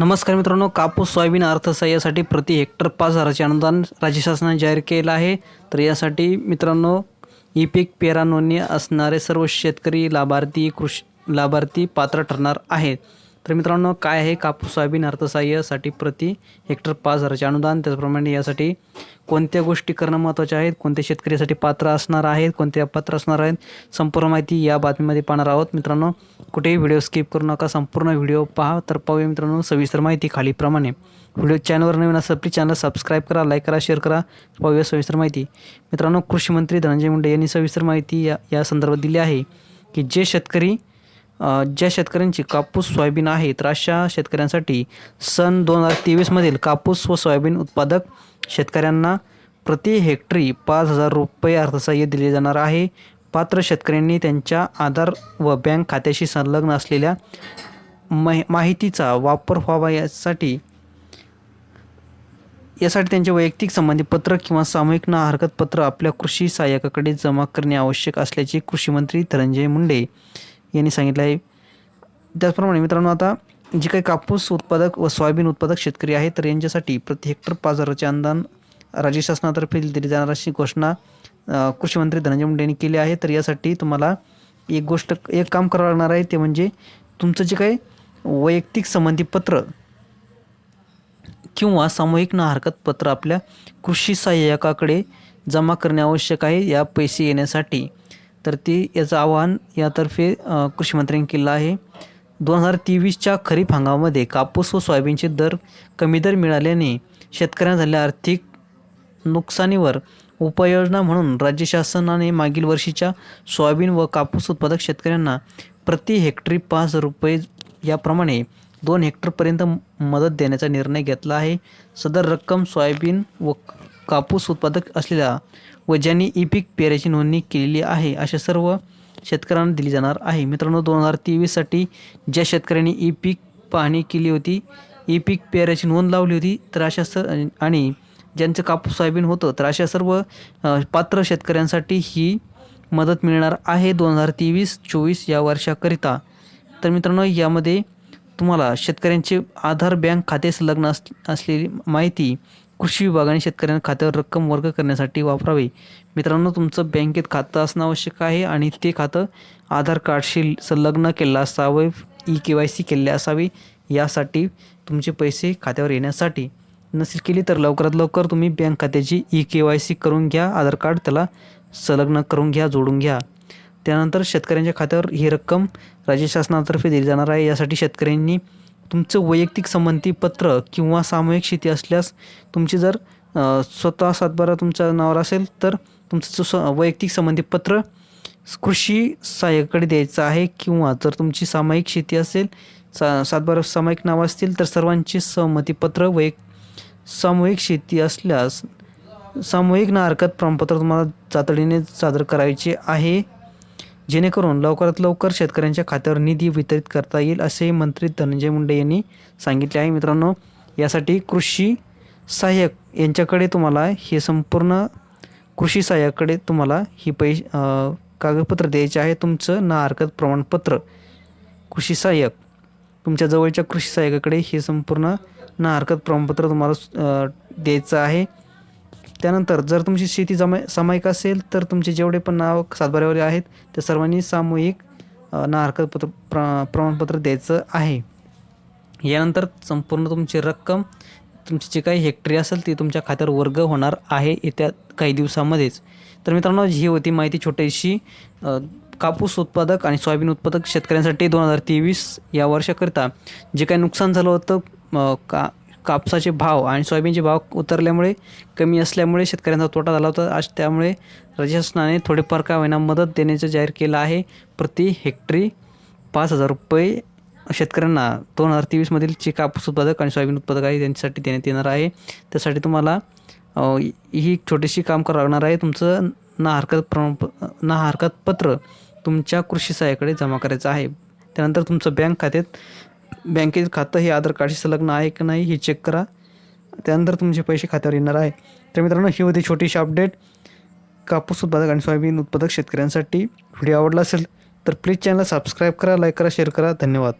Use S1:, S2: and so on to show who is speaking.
S1: नमस्कार मित्रांनो कापूस सोयाबीन अर्थसहाय्यासाठी प्रति हेक्टर पाच हजाराचे अनुदान राज्य शासनाने जाहीर केलं आहे. तर यासाठी मित्रांनो ई पीक पेरा नोंदणी असणारे सर्व शेतकरी लाभार्थी कृषी लाभार्थी पात्र ठरणार आहेत. तर मित्रांनो काय आहे कापूस सोयाबीन अर्थसहाय्यासाठी प्रति हेक्टर पाच हजाराचे अनुदान? त्याचप्रमाणे यासाठी कोणत्या गोष्टी करणं महत्त्वाचे आहेत? कोणत्या शेतकरी यासाठी पात्र असणार आहेत? कोणत्या पात्र असणार आहेत? संपूर्ण माहिती या बातमीमध्ये पाहणार आहोत. मित्रांनो कुठेही व्हिडिओ स्किप करू नका. संपूर्ण व्हिडिओ पहा. तर पाहूया मित्रांनो सविस्तर माहिती खालीप्रमाणे व्हिडिओ चॅनलवर नवीन असेल प्लीज चॅनल सबस्क्राईब करा लाईक करा शेअर करा. पाहूया सविस्तर माहिती. मित्रांनो कृषी मंत्री धनंजय मुंडे यांनी सविस्तर माहिती या या संदर्भात दिली आहे की जे शेतकरी ज्या शेतकऱ्यांची कापूस सोयाबीन आहे तर अशा शेतकऱ्यांसाठी सन दोन हजार तेवीसमधील कापूस व सोयाबीन उत्पादक शेतकऱ्यांना प्रति हेक्टरी पाच हजार रुपये अर्थसहाय्य दिले जाणार आहे. पात्र शेतकऱ्यांनी त्यांच्या आधार व बँक खात्याशी संलग्न असलेल्या माहि माहितीचा वापर व्हावा यासाठी यासाठी त्यांचे वैयक्तिक संबंधी पत्र किंवा सामूहिक ना हरकत पत्र आपल्या कृषी सहाय्यकाकडे जमा करणे आवश्यक असल्याचे कृषीमंत्री धनंजय मुंडे यांनी सांगितलं आहे. त्याचप्रमाणे मित्रांनो आता जे काही कापूस उत्पादक व सोयाबीन उत्पादक शेतकरी आहेत तर यांच्यासाठी प्रति हेक्टर पाच हजाराचे अनुदान राज्य शासनातर्फे दिली जाणार अशी घोषणा कृषी मंत्री धनंजय मुंडे यांनी केली आहे. तर यासाठी तुम्हाला एक गोष्ट एक काम करावं लागणार आहे ते म्हणजे तुमचं जे काही वैयक्तिक संबंधी पत्र किंवा सामूहिक ना हरकत पत्र आपल्या कृषी सहाय्यकाकडे जमा करणे आवश्यक आहे. या पैसे येण्यासाठी तर ते याचं आवाहन यातर्फे कृषीमंत्र्यांनी केलं आहे. दोन हजार तेवीसच्या खरीप हंगामामध्ये कापूस व सोयाबीनचे दर कमी दर मिळाल्याने शेतकऱ्यांना झालेल्या आर्थिक नुकसानीवर उपाययोजना म्हणून राज्य शासनाने मागील वर्षीच्या सोयाबीन व कापूस उत्पादक शेतकऱ्यांना प्रति हेक्टरी पाच हजार रुपये याप्रमाणे दोन हेक्टरपर्यंत मदत देण्याचा निर्णय घेतला आहे. सदर रक्कम सोयाबीन व कापूस उत्पादक असलेल्या व ज्यांनी ई पीक पेऱ्याची नोंदणी केलेली आहे अशा सर्व शेतकऱ्यांना दिली जाणार आहे. मित्रांनो दोन हजार तेवीससाठी ज्या शेतकऱ्यांनी ई पीक पाहणी केली होती ई पीक पेऱ्याची नोंद लावली होती तर अशा स आणि ज्यांचं कापूस सोयाबीन होतं तर अशा सर्व पात्र शेतकऱ्यांसाठी ही मदत मिळणार आहे दोन हजार तेवीस चोवीस या वर्षाकरिता. तर मित्रांनो यामध्ये तुम्हाला शेतकऱ्यांचे आधार बँक खाते संलग्न अस असलेली माहिती कृषी विभागाने शेतकऱ्यांना खात्यावर रक्कम वर्ग करण्यासाठी वापरावे. मित्रांनो तुमचं बँकेत खातं असणं आवश्यक आहे आणि ते खातं आधार कार्डशी संलग्न केलं असावे ई के वाय सी केले असावे यासाठी तुमचे पैसे खात्यावर येण्यासाठी. नसेल केली तर लवकरात लवकर तुम्ही बँक खात्याची ई के वाय सी करून घ्या आधार कार्ड त्याला संलग्न करून घ्या जोडून घ्या. त्यानंतर शेतकऱ्यांच्या खात्यावर ही रक्कम राज्य शासनातर्फे दिली जाणार आहे. यासाठी शेतकऱ्यांनी तुमचं वैयक्तिक संबंधी पत्र किंवा सामूहिक शेती असल्यास तुमची जर स्वतः सातबारा तुमच्या नावावर असेल तर तुमचं जो स- वैयक्तिक संबंधी पत्र कृषी सहाय्याकडे द्यायचं आहे किंवा जर तुमची सामायिक शेती असेल सा सातबारा सामायिक नावं असतील तर सर्वांची सहमतीपत्र वैयक सामूहिक शेती असल्यास सामूहिक ना हरकत प्रमाणपत्र तुम्हाला तातडीने सादर करायचे आहे. जेणेकरून लवकरात लवकर शेतकऱ्यांच्या खात्यावर निधी वितरित करता येईल असे मंत्री धनंजय मुंडे यांनी सांगितले आहे. मित्रांनो यासाठी कृषी सहाय्यक यांच्याकडे तुम्हाला हे संपूर्ण कृषी सहाय्याकडे तुम्हाला ही पै कागदपत्र द्यायचे आहे. तुमचं ना हरकत प्रमाणपत्र कृषी सहाय्यक तुमच्या जवळच्या कृषी सहाय्यकाकडे हे संपूर्ण ना हरकत प्रमाणपत्र तुम्हाला द्यायचं आहे. त्यानंतर जर तुमची शेती जमा सामायिक असेल तर तुमचे जेवढे पण नाव सातबाऱ्यावर आहेत त्या सर्वांनी सामूहिक ना हरकतपत्र प्र प्रमाणपत्र द्यायचं आहे. यानंतर संपूर्ण तुमची रक्कम तुमची जी काही हेक्टरी असेल ती तुमच्या खात्यावर वर्ग होणार आहे येत्या काही दिवसामध्येच. तर मित्रांनो ही होती माहिती छोटीशी कापूस उत्पादक आणि सोयाबीन उत्पादक शेतकऱ्यांसाठी दोन हजार तेवीस या वर्षाकरिता. जे काही नुकसान झालं होतं का कापसाचे भाव आणि सोयाबीनचे भाव उतरल्यामुळे कमी असल्यामुळे शेतकऱ्यांचा तोटा झाला होता. आज त्यामुळे राज्य शासनाने थोडेफार का होईना मदत देण्याचं जाहीर केलं आहे. प्रति हेक्टरी पाच हजार रुपये शेतकऱ्यांना दोन हजार तेवीसमधील जे कापूस उत्पादक आणि सोयाबीन उत्पादक आहे त्यांच्यासाठी देण्यात येणार आहे. त्यासाठी तुम्हाला ही छोटीशी काम करावं लागणार आहे. तुमचं ना हरकत प्रमाण ना हरकत पत्र तुमच्या कृषी सहाय्याकडे जमा करायचं आहे. त्यानंतर तुमचं बँक खात्यात बँकेचं खातं हे आधार कार्डशी संलग्न आहे की नाही हे चेक करा. त्यानंतर तुमचे पैसे खात्यावर येणार आहे. तर मित्रांनो ही होती छोटीशी अपडेट कापूस उत्पादक आणि सोयाबीन उत्पादक शेतकऱ्यांसाठी. व्हिडिओ आवडला असेल तर प्लीज चॅनल सबस्क्राईब करा लाईक करा शेअर करा. धन्यवाद.